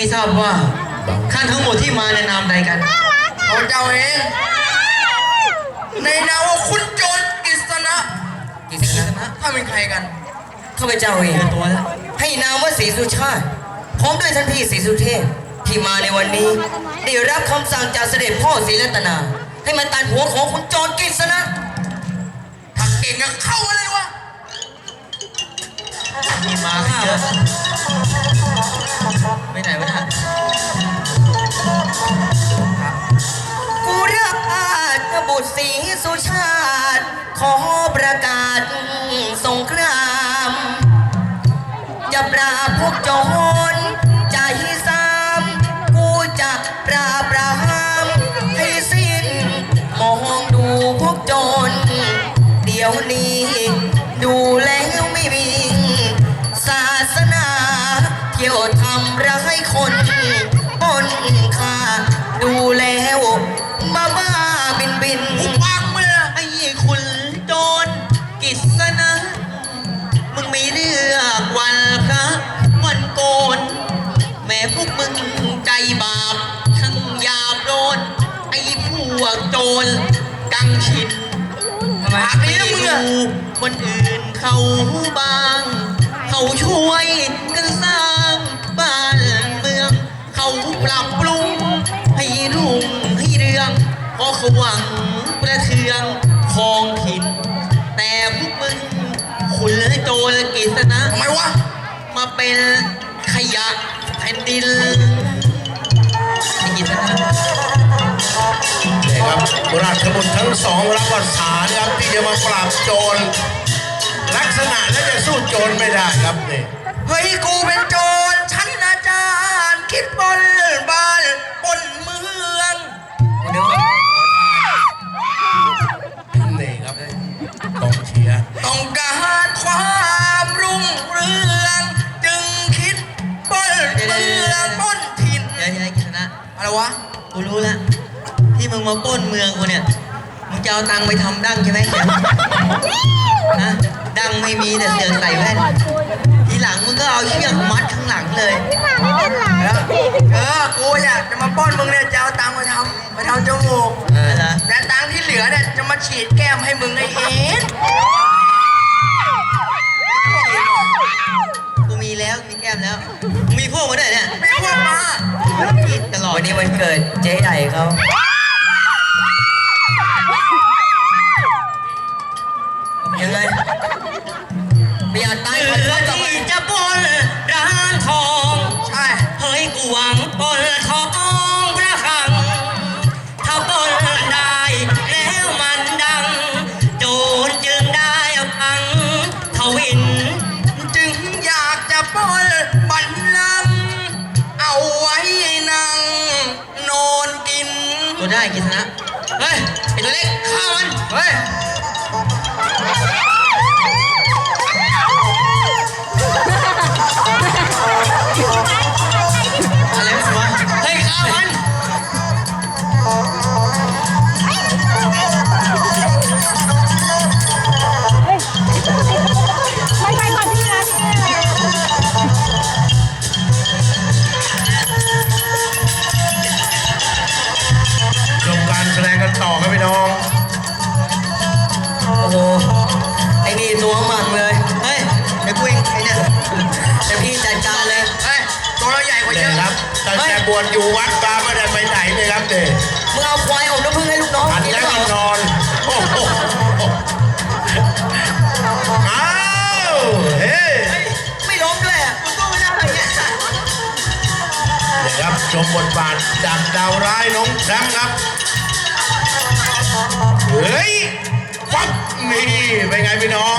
ไม่ทราบว่าข้าทั้งหมดที่มาในนามใดกันเขาเจ้าเอง ในนามว่าคุณโจรกฤษณะกิษณะถ้าเป็นใครกันข้าพเจ้าเองเจอตัวแล้วให้นามว่าศรีสุชาติพร้อมด้วยท่านพี่ศรีสุเทพที่มาในวันนี้ได้รับคำสั่งจากเสด็จพ่อศรีรัตนา ให้มาตัดหัวของคุณโจรกฤษณะถ้าเก่งก็เข้ามาเลยวะมีมาข้า ขอประกา ทำไมไม่นี่นะมึงอะรู้คนอื่นเขาบ้าง เขาช่วยกันสร้างบ้านเมือง เขาปรับปรุงให้รุ่งให้เรืองเพราะเขาหวังประเทืองครองถิ่นแต่พวกมึงคุณโจรกิษณะ ทำไมวะ มาเป็นขยะแผ่นดิน รับราชบุตรทั้งสองรับประสานครับที่จะมาปราบโจร ลักษณะแล้วจะสู้โจรไม่ได้ครับนี่เฮ้ยกูเป็นโจรชั้นอาจารย์คิดบนบ้านบนเมืองนี่ครับกองเชียร์ต้องการความรุ่งเรือง จึงคิดบนเมืองบนถิ่นเดี๋ยวเดี๋ยวกิษณะอะไรวะกูรู้แล้ว ที่มึงมาปล้นเมืองกูเนี่ย มึงจะเอาตังค์ไปทำดั้งใช่ไหมเดี๋ยวฮะดั้งไม่มีแต่เสือกใส่แว่น ทีหลังมึงก็เอาเชือกมัดข้างหลังเลยแล้วเออ กูอยากจะมาปล้นมึงเนี่ยจะเอาตังค์ไปทำไปทำจมูกเออเหรอแต่ตังค์ที่เหลือเนี่ยจะมาฉีดแก้มให้มึงไอ้เอ็ดกูมีแล้วมีแก้มแล้วมึงมีพวกมาด้วยเนี่ย ไม่พวกมาคิดตลอดวันนี้วันเกิดเจ๊ใหญ่เขา ยังไงไม่ยากตายขอโทษต่อไปที่จะปล้นร้านทอง ใช่ เฮ้ยกูหวังปล้นทองพระคัง ถ้าปล้นได้แล้วมันดัง โจรจึงได้พังทวิน จึงอยากจะปล้นบัลลังเอาไว้นั่งนอนกิน ตัวได้กินนะ เฮ้ยไอตัวเล็กฆ่ามัน บวชอยู่วัดตาไม่ได้ไปไหนเลยครับเด็กมึงเอาควายอบน้ำพึ่งให้ลูกน้องอันกินแล้แล้วนอนโอาเฮ้ยไม่ล้มเละมึงก็ไม่ได้อะไรเงี้ยนะครับชมบทบาทจากดาวร้ายน้องแชมป์ครับเฮ้ยปั๊บนี่เป็นไงพี่น้อง